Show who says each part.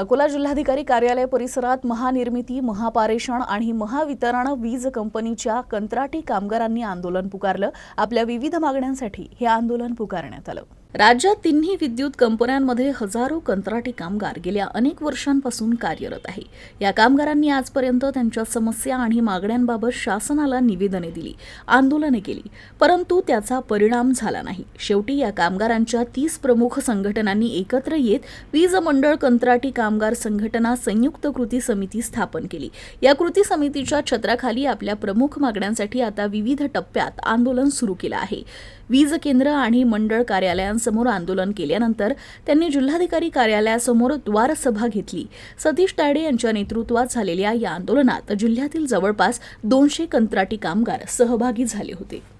Speaker 1: अकोला जिल्हाधिकारी कार्यालय परिसरात महानिर्मिती महापारेषण आणि महावितरण वीज कंपनीच्या कंत्राटी कामगारांनी आंदोलन पुकारलं. आपल्या विविध मागण्यांसाठी हे आंदोलन पुकारण्यात आलं. राज्यात तिन्ही विद्युत कंपन्यांमध्ये हजारो कंत्राटी कामगार गेल्या अनेक वर्षांपासून कार्यरत आहे. या कामगारांनी आजपर्यंत त्यांच्या समस्या आणि मागण्यांबाबत शासनाला निवेदने दिली आंदोलने केली परंतु त्याचा परिणाम झाला नाही. शेवटी या कामगारांच्या तीस प्रमुख संघटनांनी एकत्र येत वीज मंडळ कंत्राटी कामगार संघटना संयुक्त कृती समिती स्थापन केली. या कृती समितीच्या छत्राखाली आपल्या प्रमुख मागण्यांसाठी आता विविध टप्प्यात आंदोलन सुरू केलं आहे. वीज केंद्र आणि मंडळ कार्यालयांसमोर आंदोलन केल्यानंतर त्यांनी जिल्हाधिकारी कार्यालयासमोर द्वारसभा घेतली. सतीश तायडे यांच्या नेतृत्वात झालेल्या या आंदोलनात जिल्ह्यातील जवळपास दोनशे कंत्राटी कामगार सहभागी झाले होते.